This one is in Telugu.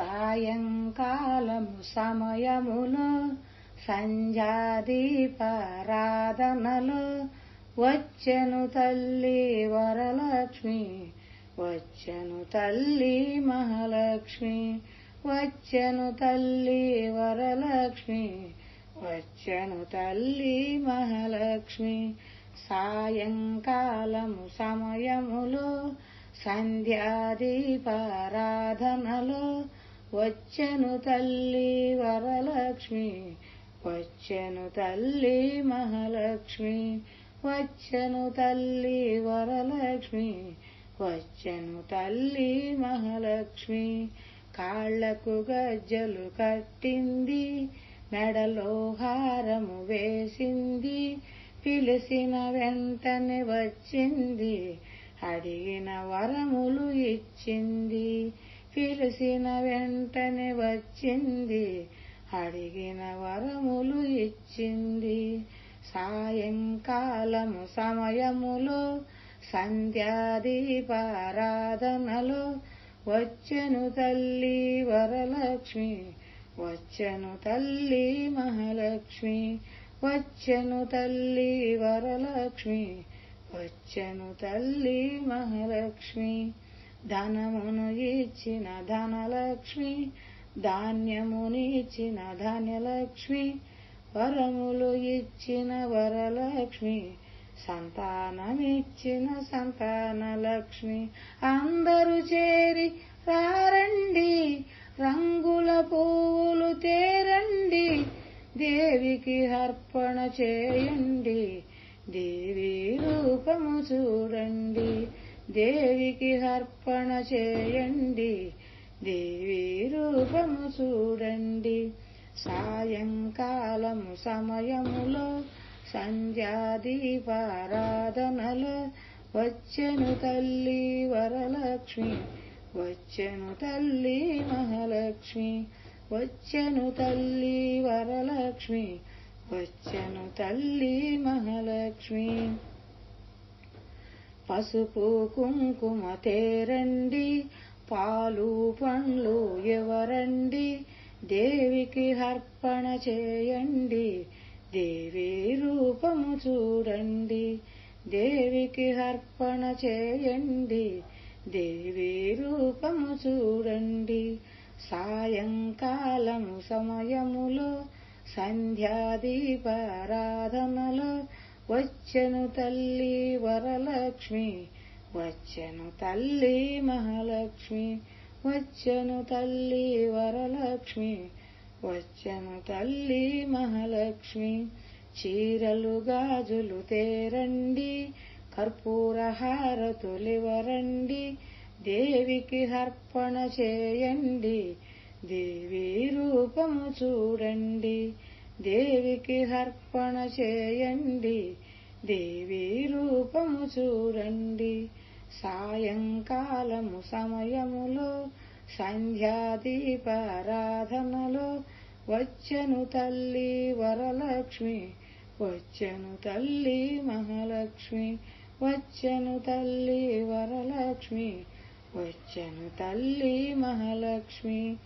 సాయంకాలము సమయములో సంధ్యాదీపారాధనలు. వచ్చెను తల్లి వరలక్ష్మి వచ్చెను తల్లి మహాలక్ష్మి వచ్చెను తల్లి వరలక్ష్మి వచ్చెను తల్లి మహాలక్ష్మి. సాయంకాలము సమయములో సంధ్యాదీపారాధనలో. వచ్చెను తల్లి వరలక్ష్మి వచ్చెను తల్లి మహాలక్ష్మి వచ్చెను తల్లి వరలక్ష్మి వచ్చెను తల్లి మహాలక్ష్మి. కాళ్ళకు గజ్జలు కట్టింది మెడలో హారము వేసింది పిలిసిన వెంటనే వచ్చింది అడిగిన వరములు ఇచ్చింది. పిలిసిన వెంటనే వచ్చింది. అడిగిన వరములు ఇచ్చింది. సాయంకాలము సమయములో సంధ్యాదీపారాధనలో వచ్చెను తల్లి వరలక్ష్మి వచ్చెను తల్లి మహాలక్ష్మి వచ్చెను తల్లి వరలక్ష్మి వచ్చెను తల్లి మహాలక్ష్మి. ధనమును ఇచ్చిన ధనలక్ష్మి ధాన్యమునిచ్చిన ధాన్యలక్ష్మి వరములు ఇచ్చిన వరలక్ష్మి సంతానమిచ్చిన సంతానలక్ష్మి. అందరూ చేరి రారండి రంగుల పువ్వులు తేరండి దేవికి అర్పణ చేయండి దేవి రూపము చూడండి. దేవికి అర్పణ చేయండి దేవి రూపము చూడండి. సాయంకాలము సమయములో సంధ్యాదీపారాధనలో వచ్చెను తల్లి వరలక్ష్మి వచ్చెను తల్లి మహాలక్ష్మి వచ్చెను తల్లి వరలక్ష్మి వచ్చెను తల్లి మహాలక్ష్మి. పసుపు కుంకుమ తేరండి పాలు పండ్లు ఎవరండి? దేవికి అర్పణ చేయండి దేవి రూపము చూడండి. దేవికి అర్పణ చేయండి దేవి రూపము చూడండి. సాయంకాలము సమయములో సంధ్యాదీపారాధనలో వచ్చెను తల్లి వరలక్ష్మి వచ్చెను తల్లి మహాలక్ష్మి వచ్చెను తల్లి వరలక్ష్మి వచ్చెను తల్లి మహాలక్ష్మి. చీరలు గాజులు తేరండి కర్పూర హారతులివరండి దేవికి అర్పణ చేయండి దేవి రూపము చూడండి. దేవికి అర్పణ చేయండి దేవి రూపము చూడండి. సాయంకాలము సమయములో సంధ్యాదీపారాధనలో వచ్చను తల్లి వరలక్ష్మి వచ్చను తల్లి మహాలక్ష్మి వచ్చను తల్లి వరలక్ష్మి వచ్చను తల్లి మహాలక్ష్మి.